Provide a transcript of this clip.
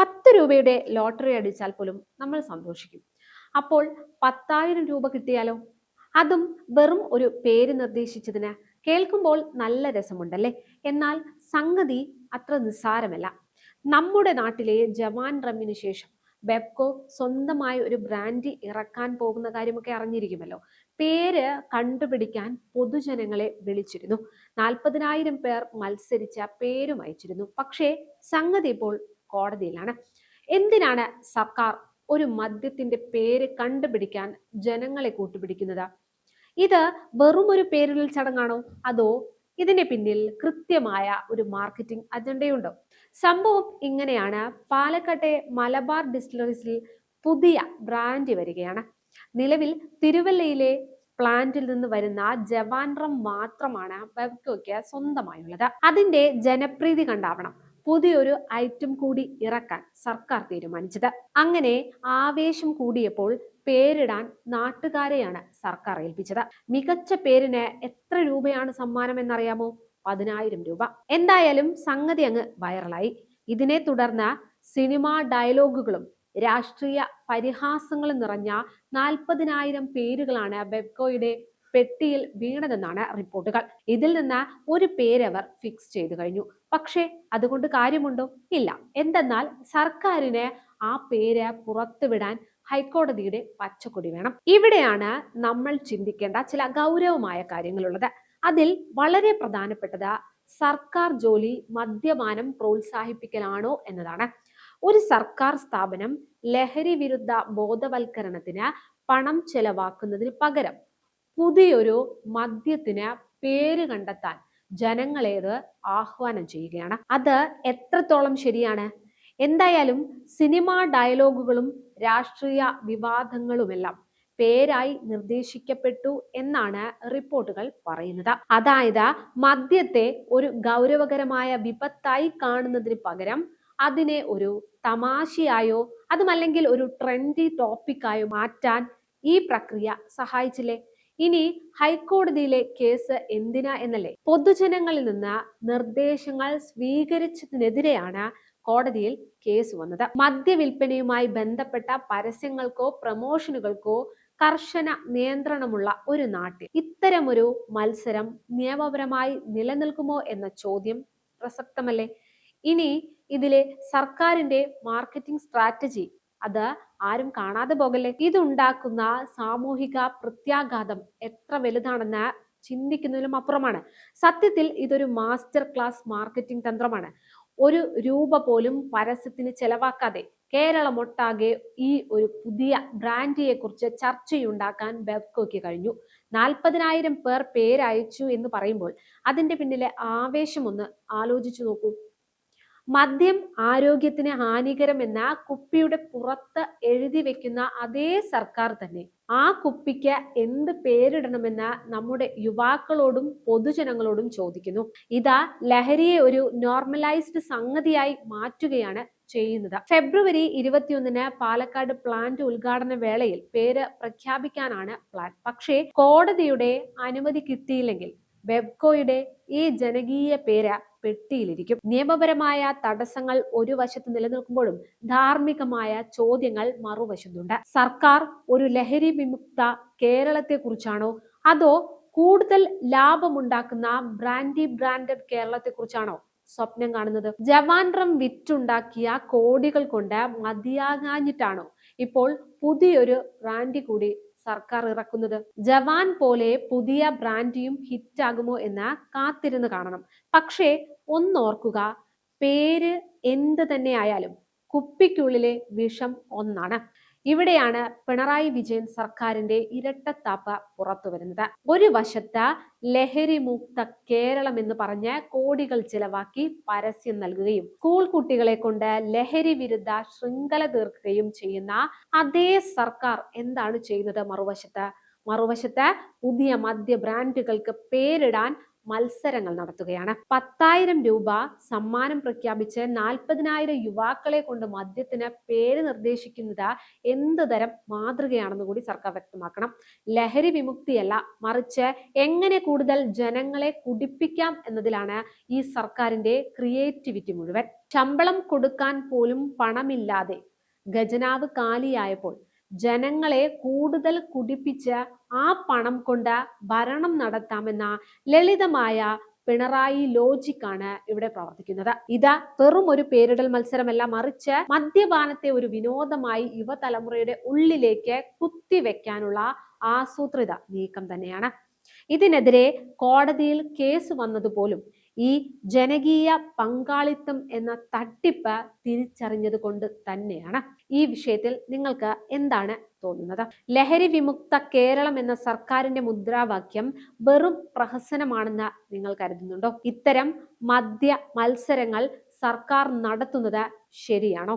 പത്ത് രൂപയുടെ ലോട്ടറി അടിച്ചാൽ പോലും നമ്മൾ സന്തോഷിക്കും. അപ്പോൾ പത്തായിരം രൂപ കിട്ടിയാലോ? അതും വെറും ഒരു പേര് നിർദ്ദേശിച്ചതിന് കേൾക്കുമ്പോൾ നല്ല രസമുണ്ടല്ലേ? എന്നാൽ സംഗതി അത്ര നിസ്സാരമല്ല. നമ്മുടെ നാട്ടിലെ ജവാൻ റമ്മിന് ശേഷം വെബ്കോ സ്വന്തമായി ഒരു ബ്രാൻഡ് ഇറക്കാൻ പോകുന്ന കാര്യമൊക്കെ അറിഞ്ഞിരിക്കുമല്ലോ. പേര് കണ്ടുപിടിക്കാൻ പൊതുജനങ്ങളെ വിളിച്ചിരുന്നു. നാൽപ്പതിനായിരം പേർ മത്സരിച്ച പേരും അയച്ചിരുന്നു. പക്ഷേ സംഗതി ഇപ്പോൾ കോടതിയിലാണ്. എന്തിനാണ് സർക്കാർ ഒരു മദ്യത്തിന്റെ പേര് കണ്ടുപിടിക്കാൻ ജനങ്ങളെ കൂട്ടുപിടിക്കുന്നത്? ഇത് വെറും ഒരു പേരിടൽ ചടങ്ങാണോ? അതോ ഇതിന് പിന്നിൽ കൃത്യമായ ഒരു മാർക്കറ്റിംഗ് അജണ്ടയുണ്ടോ? സംഭവം ഇങ്ങനെയാണ്. പാലക്കാട്ടെ മലബാർ ഡിസ്റ്റിലറീസിൽ പുതിയ ബ്രാൻഡ് വരികയാണ്. നിലവിൽ തിരുവല്ലയിലെ പ്ലാന്റിൽ നിന്ന് വരുന്ന ജവാൻ റം മാത്രമാണ് വെവ്കോയ്ക്ക് സ്വന്തമായുള്ളത്. അതിന്റെ ജനപ്രീതി കണ്ടാവണം. പുതിയൊരു ഐറ്റം കൂടി ഇറക്കാൻ സർക്കാർ തീരുമാനിച്ചത്. അങ്ങനെ ആവേശം കൂടിയപ്പോൾ പേരിടാൻ നാട്ടുകാരെയാണ് സർക്കാർ ഏൽപ്പിച്ചത്. മികച്ച പേരിന് എത്ര രൂപയാണ് സമ്മാനം എന്നറിയാമോ? പതിനായിരം രൂപ. എന്തായാലും സംഗതി അങ്ങ് വൈറലായി. ഇതിനെ തുടർന്ന് സിനിമാ ഡയലോഗുകളും രാഷ്ട്രീയ പരിഹാസങ്ങളും നിറഞ്ഞ നാൽപ്പതിനായിരം പേരുകളാണ് ബെബ്കോയുടെ പെട്ടിയിൽ വീണതെന്നാണ് റിപ്പോർട്ടുകൾ. ഇതിൽ നിന്ന് ഒരു പേരവർ ഫിക്സ് ചെയ്തു കഴിഞ്ഞു. പക്ഷേ അതുകൊണ്ട് കാര്യമുണ്ടോ? ഇല്ല. എന്തെന്നാൽ സർക്കാരിന് ആ പേര് പുറത്തുവിടാൻ ഹൈക്കോടതിയുടെ പച്ചക്കൊടി വേണം. ഇവിടെയാണ് നമ്മൾ ചിന്തിക്കേണ്ട ചില ഗൗരവമായ കാര്യങ്ങളുള്ളത്. അതിൽ വളരെ പ്രധാനപ്പെട്ടത് സർക്കാർ ജോലി മദ്യപാനം പ്രോത്സാഹിപ്പിക്കലാണോ എന്നതാണ്. ഒരു സർക്കാർ സ്ഥാപനം ലഹരി വിരുദ്ധ ബോധവൽക്കരണത്തിന് പണം ചെലവാക്കുന്നതിന് പകരം പുതിയൊരു മദ്യത്തിന് പേര് കണ്ടെത്താൻ ജനങ്ങളേത് ആഹ്വാനം ചെയ്യുകയാണ്. അത് എത്രത്തോളം ശരിയാണ്? എന്തായാലും സിനിമാ ഡയലോഗുകളും രാഷ്ട്രീയ വിവാദങ്ങളുമെല്ലാം പേരായി നിർദ്ദേശിക്കപ്പെട്ടു എന്നാണ് റിപ്പോർട്ടുകൾ പറയുന്നത്. അതായത് മദ്യത്തെ ഒരു ഗൗരവകരമായ വിപത്തായി കാണുന്നതിന് പകരം അതിനെ ഒരു തമാശയായോ അതുമല്ലെങ്കിൽ ഒരു ട്രെൻഡി ടോപ്പിക്കായോ മാറ്റാൻ ഈ പ്രക്രിയ സഹായിച്ചില്ലേ? ഇനി ഹൈക്കോടതിയിലെ കേസ് എന്തിനാ എന്നല്ലേ? പൊതുജനങ്ങളിൽ നിന്ന് നിർദ്ദേശങ്ങൾ സ്വീകരിച്ചതിനെതിരെയാണ് കോടതിയിൽ കേസ് വന്നത്. മദ്യവിൽപ്പനയുമായി ബന്ധപ്പെട്ട പരസ്യങ്ങൾക്കോ പ്രമോഷനുകൾക്കോ കർശന നിയന്ത്രണമുള്ള ഒരു നാട്ടിൽ ഇത്തരമൊരു മത്സരം നിയമപരമായി നിലനിൽക്കുമോ എന്ന ചോദ്യം പ്രസക്തമല്ലേ? ഇനി ഇതിലെ സർക്കാരിന്റെ മാർക്കറ്റിംഗ് സ്ട്രാറ്റജി അത് ആരും കാണാതെ പോകല്ലേ? ഇതുണ്ടാക്കുന്ന സാമൂഹിക പ്രത്യാഘാതം എത്ര വലുതാണെന്ന് ചിന്തിക്കുന്നതിലും അപ്പുറമാണ്. സത്യത്തിൽ ഇതൊരു മാസ്റ്റർ ക്ലാസ് മാർക്കറ്റിംഗ് തന്ത്രമാണ്. ഒരു രൂപ പോലും പരസ്യത്തിന് ചെലവാക്കാതെ കേരളമൊട്ടാകെ ഈ ഒരു പുതിയ ബ്രാൻഡിയെ കുറിച്ച് ചർച്ചയുണ്ടാക്കാൻ ബെബ്കോയ്ക്ക് കഴിഞ്ഞു. നാൽപ്പതിനായിരം പേർ പേരയച്ചു എന്ന് പറയുമ്പോൾ അതിന്റെ പിന്നിലെ ആവേശമൊന്ന് ആലോചിച്ചു നോക്കൂ. മദ്യം ആരോഗ്യത്തിന് ഹാനികരമെന്ന കുപ്പിയുടെ പുറത്ത് എഴുതി വെക്കുന്ന അതേ സർക്കാർ തന്നെ. ആ കുപ്പിക്ക് എന്ത് പേരിടണമെന്ന് നമ്മുടെ യുവാക്കളോടും പൊതുജനങ്ങളോടും ചോദിക്കുന്നു. ഇതാ ലഹരിയെ ഒരു നോർമലൈസ്ഡ് സംഗതിയായി മാറ്റുകയാണ് ചെയ്യുന്നത്. ഫെബ്രുവരി ഇരുപത്തിയൊന്നിന് പാലക്കാട് പ്ലാന്റ് ഉദ്ഘാടന വേളയിൽ പേര് പ്രഖ്യാപിക്കാനാണ് പ്ലാൻ പക്ഷേ കോടതിയുടെ അനുമതി കിട്ടിയില്ലെങ്കിൽ വെബ്കോയുടെ ഈ ജനകീയ പേര് പെട്ടിയിലിരിക്കും. നിയമപരമായ തടസ്സങ്ങൾ ഒരു വശത്ത് നിലനിൽക്കുമ്പോഴും ധാർമ്മികമായ ചോദ്യങ്ങൾ മറുവശത്തുണ്ട്. സർക്കാർ ഒരു ലഹരി വിമുക്ത കേരളത്തെ കുറിച്ചാണോ അതോ കൂടുതൽ ലാഭമുണ്ടാക്കുന്ന ബ്രാൻഡി ബ്രാൻഡഡ് കേരളത്തെ കുറിച്ചാണോ സ്വപ്നം കാണുന്നത്? ജവാൻ റം വിറ്റുണ്ടാക്കിയ കോടികൾ കൊണ്ട് മതിയാകാഞ്ഞിട്ടാണോ ഇപ്പോൾ പുതിയൊരു ബ്രാൻഡി കൂടി സർക്കാർ ഇറക്കുന്നത്. ജവാൻ പോലെ പുതിയ ബ്രാൻഡിയും ഹിറ്റാകുമോ എന്ന് കാത്തിരുന്ന് കാണണം. പക്ഷേ ഒന്നോർക്കുക പേര് എന്ത് തന്നെ ആയാലും കുപ്പിക്കുള്ളിലെ വിഷം ഒന്നാണ്. ഇവിടെയാണ് പിണറായി വിജയൻ സർക്കാരിന്റെ ഇരട്ടത്താപ്പ പുറത്തു വരുന്നത്. ഒരു വശത്ത് ലഹരി മുക്ത കേരളം എന്ന് പറഞ്ഞ് കോടികൾ ചിലവാക്കി പരസ്യം നൽകുകയും സ്കൂൾ കുട്ടികളെ കൊണ്ട് ലഹരി വിരുദ്ധ ശൃംഖല തീർക്കുകയും ചെയ്യുന്ന അതേ സർക്കാർ എന്താണ് ചെയ്യുന്നത്? മറുവശത്ത് മറുവശത്ത് പുതിയ മദ്യ ബ്രാൻഡുകൾക്ക് പേരിടാൻ മത്സരങ്ങൾ നടത്തുകയാണ്. പത്തായിരം രൂപ സമ്മാനം പ്രഖ്യാപിച്ച് നാൽപ്പതിനായിരം യുവാക്കളെ കൊണ്ട് മദ്യത്തിന് പേര് നിർദ്ദേശിക്കുന്നത് എന്ത് തരം മാതൃകയാണെന്ന് കൂടി സർക്കാർ വ്യക്തമാക്കണം. ലഹരി വിമുക്തിയല്ല മറിച്ച് എങ്ങനെ കൂടുതൽ ജനങ്ങളെ കുടിപ്പിക്കാം എന്നതിലാണ് ഈ സർക്കാരിന്റെ ക്രിയേറ്റിവിറ്റി മുഴുവൻ. ശമ്പളം കൊടുക്കാൻ പോലും പണമില്ലാതെ ഖജനാവ് കാലിയായപ്പോൾ ജനങ്ങളെ കൂടുതൽ കുടിപ്പിച്ച് ആ പണം കൊണ്ട് ഭരണം നടത്താമെന്ന ലളിതമായ പിണറായി ലോജിക്കാണ് ഇവിടെ പ്രവർത്തിക്കുന്നത്. ഇത് വെറും ഒരു പേരിടൽ മത്സരമല്ല മറിച്ച് മദ്യപാനത്തെ ഒരു വിനോദമായി യുവതലമുറയുടെ ഉള്ളിലേക്ക് കുത്തിവെക്കാനുള്ള ആസൂത്രിത നീക്കം തന്നെയാണ്. ഇതിനെതിരെ കോടതിയിൽ കേസ് വന്നതുപോലും ഈ ജനകീയ പങ്കാളിത്തം എന്ന തട്ടിപ്പ് തിരിച്ചറിഞ്ഞത് കൊണ്ട് തന്നെയാണ് ഈ വിഷയത്തിൽ നിങ്ങൾക്ക് എന്താണ് തോന്നുന്നത്? ലഹരി വിമുക്ത കേരളം എന്ന സർക്കാരിന്റെ മുദ്രാവാക്യം വെറും പ്രഹസനമാണെന്ന് നിങ്ങൾ കരുതുന്നുണ്ടോ? ഇത്തരം മദ്യ മത്സരങ്ങൾ സർക്കാർ നടത്തുന്നത് ശരിയാണോ?